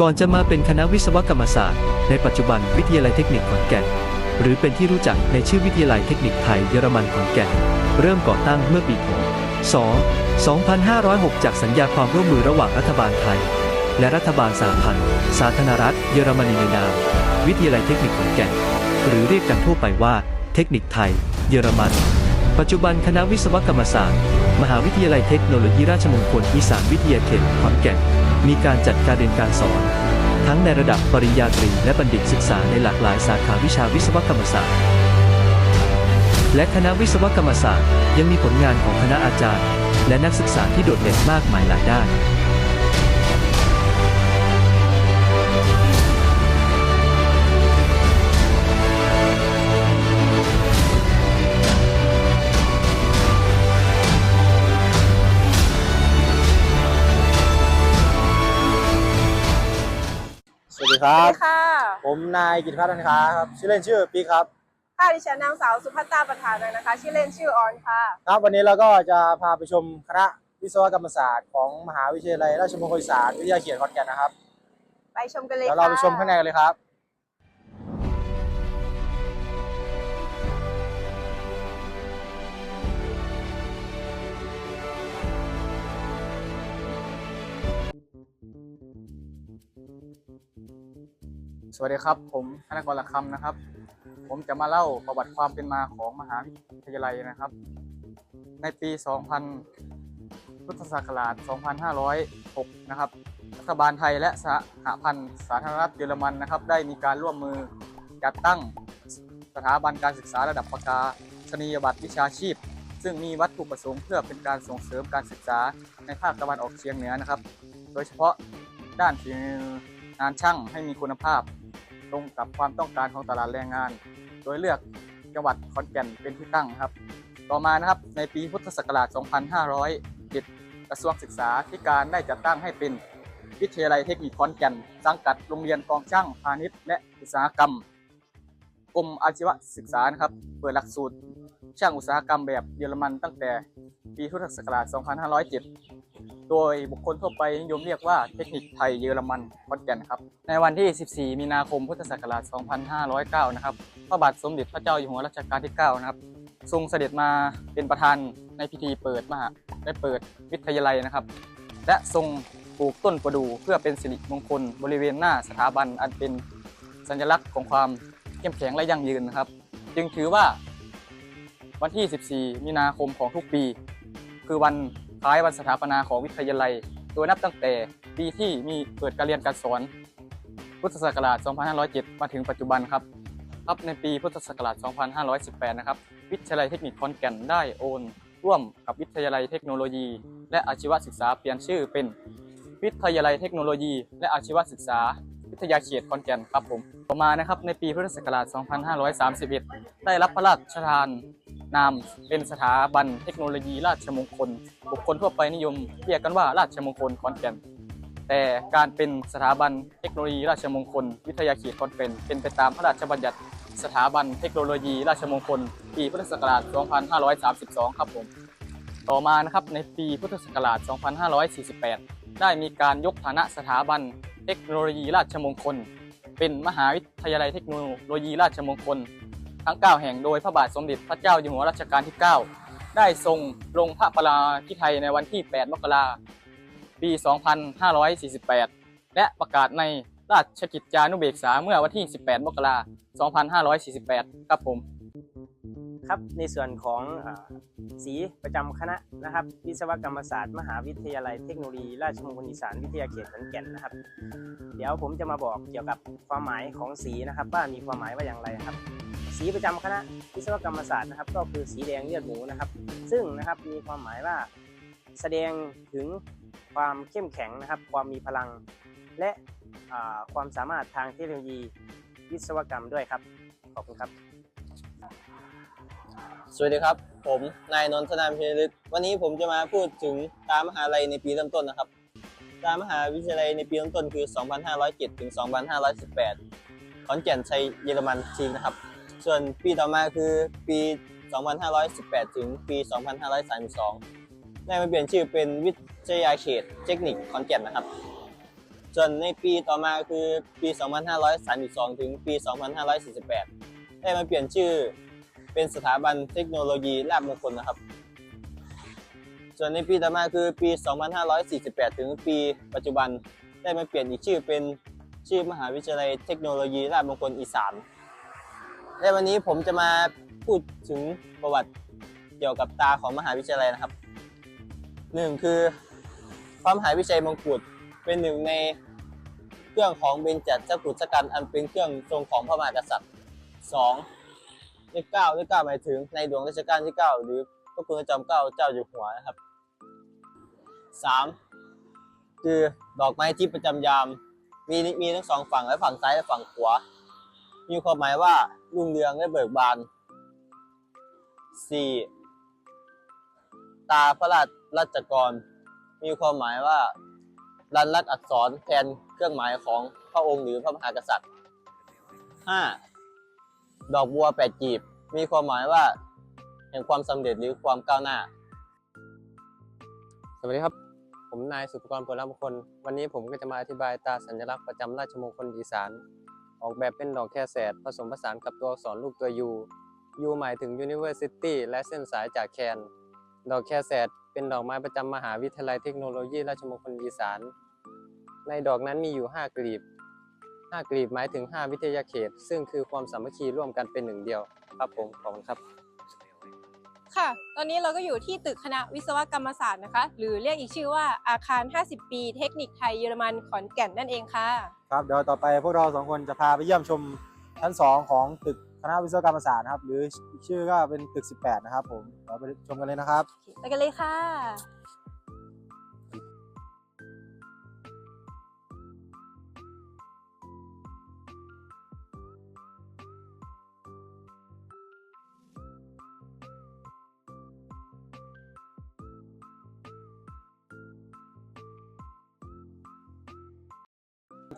ก่อนจะมาเป็นคณะวิศวกรรมศาสตร์ ในปัจจุบันวิทยาลัยเทคนิคขอนแก่น หรือเป็นที่รู้จักในชื่อวิทยาลัยเทคนิคไทยเยอรมันขอนแก่น เริ่มก่อตั้งเมื่อปีพศ2506 จากสัญญาความร่วมมือระหว่างรัฐบาลไทย และรัฐบาลสหพันธ์สาธารณรัฐ เยอรมนีในนามวิทยาลัยเทคนิคขอนแก่น หรือเรียกกันทั่วไปว่า เทคนิคไทย เยอรมัน ปัจจุบันคณะวิศวกรรมศาสตร์ มหาวิทยาลัยเทคโนโลยีราชมงคลอีสานวิทยาเขตขอนแก่น มีการจัดการเรียนการสอน ทั้งในระดับปริญญาตรีและบัณฑิตศึกษาในหลากหลายสาขาวิชาวิศวกรรมศาสตร์ และคณะวิศวกรรมศาสตร์ ยังมีผลงานของคณะอาจารย์ และนักศึกษาที่โดดเด่นมากมายหลายด้าน คสรัวับสดีค่ะ ผมนายกิตพัฒน์ธนค้าครับ ชื่อเล่นชื่อปีครับ ค่ะ ดิฉันนางสาวสุภัตตาประธานนะคะ ชื่อเล่นชื่อออนค่ะ ครับวันนี้เราก็จะพาไปชมคณะวิศวกรรมศาสตร์ของมหาวิทยาลัยราชมงคลอีสานวิทยาเขตขอนแก่นนะครับไปชมกันเลยเดี๋ยวค่ะเราไปชมข้างในกันเลยครับ สวัสดีครับ ผมธนกรละคำนะครับ ผมจะมาเล่าประวัติความเป็นมาของมหาวิทยาลัยนะครับ ในปี 2000 พุทธศักราช 2506 นะครับ รัฐบาลไทยและสหพันธ์สาธารณรัฐเยอรมันนะครับ ได้มีการร่วมมือจัดตั้งสถาบันการศึกษาระดับประกาศนียบัตรวิชาชีพ ซึ่งมีวัตถุประสงค์เพื่อเป็นการส่งเสริมการศึกษาในภาคตะวันออกเฉียงเหนือนะครับ โดยเฉพาะด้านฝีมืองานช่างให้มีคุณภาพ ตรงกับความต้องการของตลาดแรงงาน โดยเลือกจังหวัดขอนแก่นเป็นที่ตั้งครับ ต่อมานะครับในปีพุทธศักราช 2507 กระทรวงศึกษาธิการได้จัดตั้งให้เป็นวิทยาลัยเทคนิคขอนแก่น สังกัดโรงเรียนกองช่างพาณิชย์และอุตสาหกรรมกรมอาชีวศึกษานะครับ เปิดหลักสูตรช่างอุตสาหกรรมแบบเยอรมันตั้งแต่ปีพุทธศักราช 2507 โดยบุคคลทั่วไปนิยมเรียกว่าเทคนิคไทยเยอรมันขอนแก่นครับ ในวันที่ 14 มีนาคม พุทธศักราช 2509 นะครับ พระบาทสมเด็จพระเจ้าอยู่หัวรัชกาลที่ 9 นะครับ ทรงเสด็จมาเป็นประธานในพิธีเปิดมหาได้เปิดวิทยาลัยนะครับ และทรงปลูกต้นประดู่เพื่อเป็นสิริมงคลบริเวณหน้าสถาบันอันเป็นสัญลักษณ์ของความเข้มแข็งและยั่งยืนนะครับ จึงถือว่าวันที่ 14 มีนาคมของทุกปี คือวัน คล้ายวันสถาปนาของวิทยาลัย โดยนับตั้งแต่ปีที่มีเปิดการเรียนการสอน พุทธศักราช 2507 มาถึงปัจจุบันครับครับในปีพุทธศักราช 2518 นะครับ วิทยาลัยเทคนิคขอนแก่นได้โอน ร่วมกับวิทยาลัยเทคโนโลยี และอาชีวศึกษาเปลี่ยนชื่อเป็น วิทยาลัยเทคโนโลยี และอาชีวศึกษา วิทยาเขตขอนแก่นครับผม ต่อมานะครับในปีพุทธศักราช 2531 ได้รับพระราชทาน นามเป็นสถาบันเทคโนโลยีราชมงคล บุคคลทั่วไปนิยมเรียกกันว่าราชมงคลขอนแก่น แต่การเป็นสถาบันเทคโนโลยีราชมงคล วิทยาเขตขอนแก่นเป็นไปตามพระราชบัญญัติ สถาบันเทคโนโลยีราชมงคล ปีพุทธศักราช 2532 ครับผม ต่อมานะครับในปีพุทธศักราช 2548 ได้มีการยกฐานะสถาบันเทคโนโลยีราชมงคล เป็นมหาวิทยาลัยเทคโนโลยีราชมงคล ทั้ง 9 แห่งโดยพระบาทสมเด็จพระเจ้าอยู่หัวรัชกาลที่ 9 ได้ทรงลงพระปราพิไทยในวันที่ 8 มกราคม ปี 2548 และประกาศในราชกิจจานุเบกษาเมื่อวันที่ 18 มกราคม 2548 ครับผม ครับในส่วนของอสีประจำคณะนะครับ วิศวกรรมศาสตร์ มหาวิทยาลัยเทคโนโลยี ราชมงคลอีสานวิทยาเขตขอนแก่นนะครับ เดี๋ยวผมจะมาบอกเกี่ยวกับความหมายของสีนะครับ ว่ามีความหมายว่าอย่างไรครับ สีประจำคณะวิศวกรรมศาสตร์นะครับ ก็คือสีแดงเลือดหมูนะครับ ซึ่งนะครับมีความหมายว่าแสดงถึงความเข้มแข็งนะครับ ความมีพลัง และความสามารถทางเทคโนโลยีวิศวกรรมด้วยครับ ขอบคุณครับ สวัสดีครับ ผมนายนนทนามเพลึกวันนี้ผมจะมาพูดถึงตามมหาลัยในปีเริ่มต้นนะครับตามมหาวิทยาลัยในปีเริ่มต้นคือ 2507 ถึง 2518 ขอนแก่นชัยเยอรมันทีนะครับ ส่วนปีต่อมาคือปี 2518 ถึงปี 2532 ได้มาเปลี่ยนชื่อเป็นวิทยาเขตเทคนิคขอนแก่นนะครับ ส่วนในปีต่อมาคือปี 2532 ถึงปี 2548 ได้มาเปลี่ยนชื่อเป็นสถาบันเทคโนโลยีราชมงคลนะครับ ส่วนในปีต่อมาคือปี 2548 ถึงปีปัจจุบัน ได้มาเปลี่ยนอีกชื่อเป็นชื่อมหาวิทยาลัยเทคโนโลยีราชมงคลอีสาน และวันนี้ผมจะมาพูดถึงประวัติเกี่ยวกับตาของมหาวิทยาลัยนะครับหนึ่งคือพระมหาวิชัยมงกุฎเป็นหนึ่งในเครื่องของเบญจสักกุศกันอันเป็นเครื่องทรงของพระมหากษัตริย์สองเลขเก้าเลขเก้าหมายถึงในหลวงรัชกาลที่เก้าหรือพระคุณจอมเกล้าเจ้าอยู่หัวนะครับสามคือดอกไม้ที่ประจำยามมีมีทั้งสองฝั่งและฝั่งซ้ายและฝั่งขวา มีความหมายว่ารุ่งเรืองและเบิกบาน 4. ตาพระราชรัชกร มีความหมายว่ารันรัดอักษรแทนเครื่องหมายของพระองค์หรือพระมหากษัตริย์ 5. ดอกบัวแปดกีบ มีความหมายว่าแห่งความสำเร็จหรือความก้าวหน้า สวัสดีครับ ผมนายสุภกรผลลัมงคล วันนี้ผมก็จะมาอธิบายตาสัญลักษณ์ประจำราชมงคลอีสาน ออกแบบเป็นดอกแคแสดผสมผสานกับตัวอักษรรูปตัว U U หมายถึง University และเส้นสายจากแคน ดอกแคแสดเป็นดอกไม้ประจำมหาวิทยาลัยเทคโนโลยีราชมงคลอีสาน ในดอกนั้นมีอยู่ 5 กลีบ 5 กลีบหมายถึง 5 วิทยาเขต ซึ่งคือความสามัคคีร่วมกันเป็นหนึ่งเดียว ครับผม ขอบคุณครับ ค่ะ ตอนนี้เราก็อยู่ที่ตึกคณะวิศวกรรมศาสตร์นะคะ หรือเรียกอีกชื่อว่าอาคาร 50 ปี เทคนิคไทยเยอรมันขอนแก่นนั่นเองค่ะ ครับเดี๋ยวต่อไปพวกเราสองคนจะพาไปเยี่ยมชมชั้น 2 ของตึกคณะวิศวกรรมศาสตร์นะครับ หรือชื่อก็เป็นตึก 18 นะครับผมเราไปชมกันเลยนะครับ ไปกันเลยค่ะ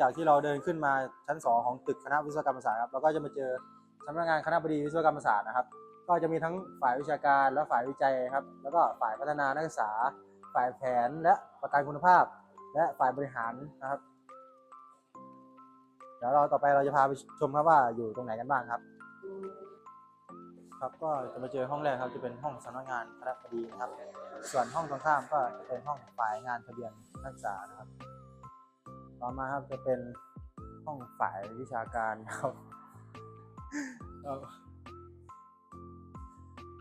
จากที่เราเดินขึ้นมาชั้น 2 ของตึกคณะวิศวกรรมศาสตร์ครับเราก็จะมาเจอสำนักงานคณะบดีวิศวกรรมศาสตร์นะครับ ก็จะมีทั้งฝ่ายวิชาการและฝ่ายวิจัยครับ แล้วก็ฝ่ายพัฒนานักศึกษา ฝ่ายแผนและประกันคุณภาพ และฝ่ายบริหารนะครับ เดี๋ยวเราต่อไปเราจะพาไปชมครับว่าอยู่ตรงไหนกันบ้างครับ ครับก็จะมาเจอห้องแรกครับจะเป็นห้องสำนักงานคณะบดีนะครับ ส่วนห้องตรงข้ามก็จะเป็นห้องฝ่ายงานทะเบียนนักศึกษานะครับ ต่อมาครับจะเป็นห้องฝ่ายวิชาการครับ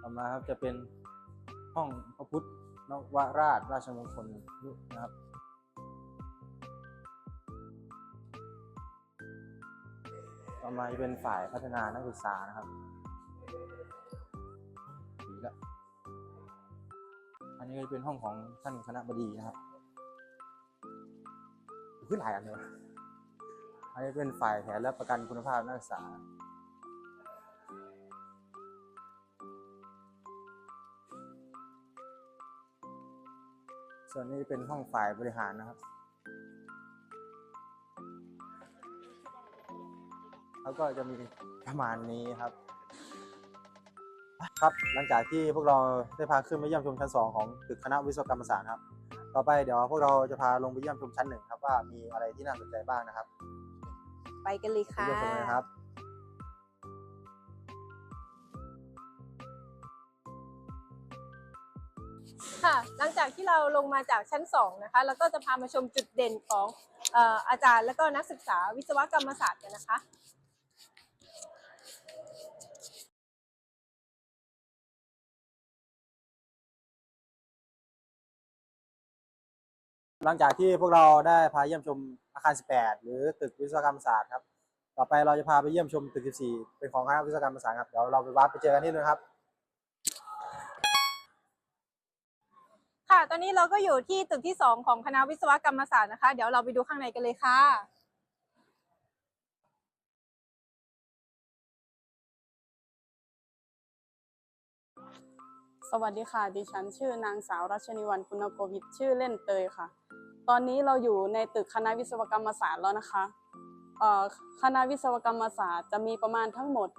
ต่อมาครับจะเป็นห้องพระพุทธนวราชราชมงคลนะครับ ต่อมาจะเป็นฝ่ายพัฒนานักศึกษานะครับดีละอันนี้ก็จะเป็นห้องของท่านคณะบดีนะครับ ขึ้นหลายอันเลยอันนี้เป็นฝ่ายแผนและประกันคุณภาพนักศึกษาส่วนนี้เป็นห้องฝ่ายบริหารนะครับ แล้วก็จะมีประมาณนี้ครับ ครับ หลังจากที่พวกเราได้พาขึ้นมาเยี่ยมชมชั้นสองของตึกคณะวิศวกรรมศาสตร์ครับ ต่อไปเดี๋ยวพวกเราจะพาลงไปเยี่ยมชมชั้นหนึ่งครับว่ามีอะไรที่น่าสนใจบ้างนะครับไปกันเลยไปค่ะ เยี่ยมชมเลยนะครับ ค่ะ หลังจากที่เราลงมาจากชั้น 2 นะคะแล้วก็จะพามาชมจุดเด่นของเอ่ออาจารย์และก็นักศึกษาวิศวกรรมศาสตร์กันนะคะ หลังจากที่พวกเราได้พาเยี่ยมชมอาคาร 18 หรือตึกวิศวกรรมศาสตร์ครับ ต่อไปเราจะพาไปเยี่ยมชมตึก 14 เป็นของคณะวิศวกรรมศาสตร์ครับ เดี๋ยวเราไปวัดไปเจอกันที่นู่นครับ ค่ะ ตอนนี้เราก็อยู่ที่ตึกที่ 2 ของคณะวิศวกรรมศาสตร์นะคะ เดี๋ยวเราไปดูข้างในกันเลยค่ะ สวัสดีค่ะ ดิฉันชื่อนางสาวรัชนีวันคุณโกวิทชื่อเล่นเตยค่ะ ตอนนี้เราอยู่ในตึกคณะวิศวกรรมศาสตร์แล้วนะคะคณะวิศวกรรมศาสตร์จะมีประมาณทั้งหมด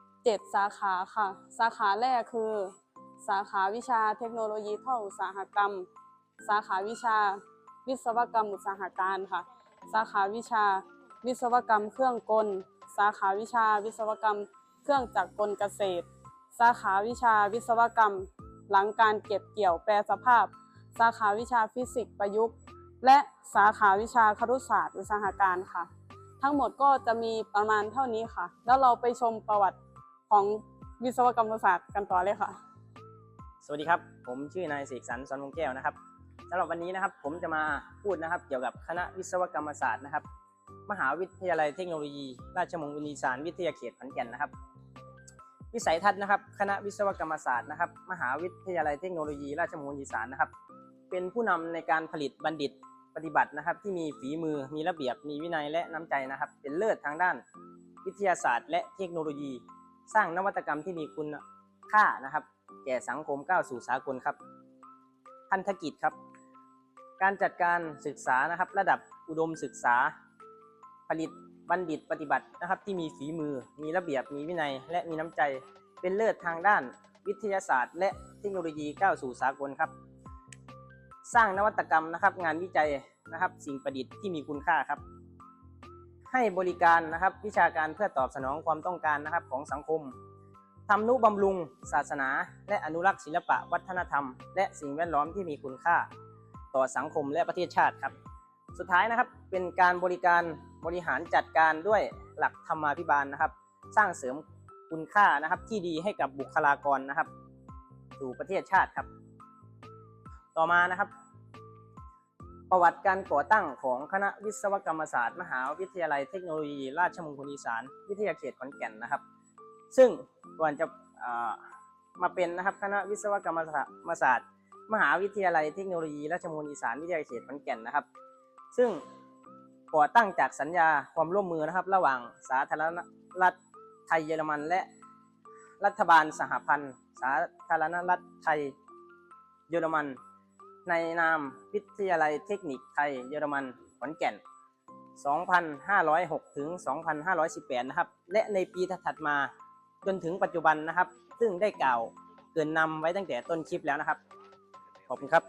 7 สาขาค่ะ สาขาแรกคือ สาขาวิชาเทคโนโลยีท่ออุตสาหกรรม สาขาวิชาวิศวกรรมอุตสาหการค่ะ สาขาวิชาวิศวกรรมเครื่องกล สาขาวิชาวิศวกรรมเครื่องจักรกลเกษตร สาขาวิชาวิศวกรรม หลังการเก็บเกี่ยวแปรสภาพ สาขาวิชาฟิสิกส์ประยุกต์ และสาขาวิชาครุศาสตร์อุตสาหการค่ะ ทั้งหมดก็จะมีประมาณเท่านี้ค่ะ แล้วเราไปชมประวัติของวิศวกรรมศาสตร์กันต่อเลยค่ะ สวัสดีครับ ผมชื่อนายเสกสรรสอนวงแก้วนะครับสำหรับวันนี้นะครับผมจะมาพูดนะครับเกี่ยวกับคณะวิศวกรรมศาสตร์นะครับ มหาวิทยาลัยเทคโนโลยี ราชมงคลอีสานวิทยาเขตขอนแก่นนะครับ วิสัยทัศน์นะครับ คณะวิศวกรรมศาสตร์นะครับ มหาวิทยาลัยเทคโนโลยี ราชมงคลอีสานนะครับ เป็นผู้นำในการผลิตบัณฑิตปฏิบัตินะครับ ที่มีฝีมือมีระเบียบ มีวินัยและน้ำใจนะครับ เป็นเลิศทางด้าน วิทยาศาสตร์ และเทคโนโลยี สร้างนวัตกรรมที่มีคุณค่านะครับ แก่สังคมก้าวสู่สากลครับพันธกิจครับ การจัดการศึกษานะครับ ระดับอุดมศึกษา ผลิต บัณฑิตปฏิบัตินะครับ ที่มีฝีมือ มีระเบียบ มีวินัย และมีน้ำใจ เป็นเลิศทางด้านวิทยาศาสตร์ และเทคโนโลยีก้าวสู่สากลครับ สร้างนวัตกรรมนะครับ งานวิจัยนะครับ สิ่งประดิษฐ์ที่มีคุณค่าครับ ให้บริการนะครับวิชาการเพื่อตอบสนองความต้องการนะครับของสังคมทำนุบำรุง ศาสนา และอนุรักษ์ศิลปะวัฒนธรรม และสิ่งแวดล้อมที่มีคุณค่า ต่อสังคมและประเทศชาติครับ สุดท้ายนะครับเป็นการบริการ บริหารจัดการด้วยหลักธรรมาภิบาลนะครับ สร้างเสริมคุณค่านะครับที่ดีให้กับบุคลากรนะครับ สู่ประเทศชาติครับ ต่อมานะครับ ประวัติการก่อตั้งของคณะวิศวกรรมศาสตร์ มหาวิทยาลัยเทคโนโลยี ราชมงคลอีสาน วิทยาเขตขอนแก่นนะครับ ซึ่งก่อนจะมาเป็นนะครับคณะวิศวกรรมศาสตร์ มหาวิทยาลัยเทคโนโลยี ราชมงคลอีสานวิทยาเขตขอนแก่นนะครับ ซึ่ง ก่อตั้งจากสัญญาความร่วมมือนะครับ ระหว่างสาธารณรัฐไทยเยอรมันและรัฐบาลสหพันธ์ สาธารณรัฐไทยเยอรมัน ในนามวิทยาลัยเทคนิคไทยเยอรมันขอนแก่น 2,506 ถึง 2,518 นะครับ และในปีถัดมาจนถึงปัจจุบันนะครับ ซึ่งได้กล่าวเกินนำไว้ตั้งแต่ต้นคลิปแล้วนะครับ ขอบคุณครับ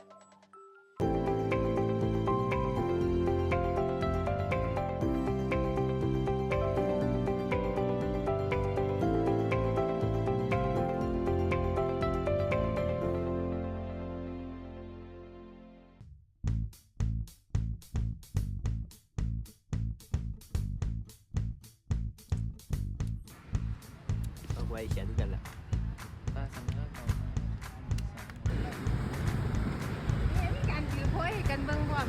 เอาไว้เขียนด้วยกันแหละมีการถือโพยให้กันเบิ่งพร้อม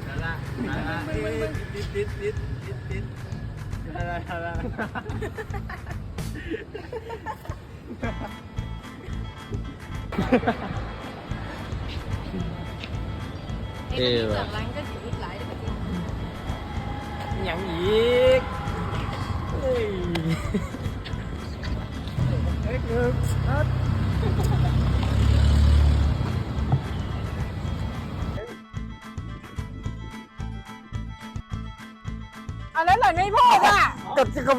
เอ๊ะเบื้องหลังก็สิอีกหลายเด้อบัดนี้อย่างอีกเฮ้ย เอาแล้วเหรอไม่พูดอะกับจะกับ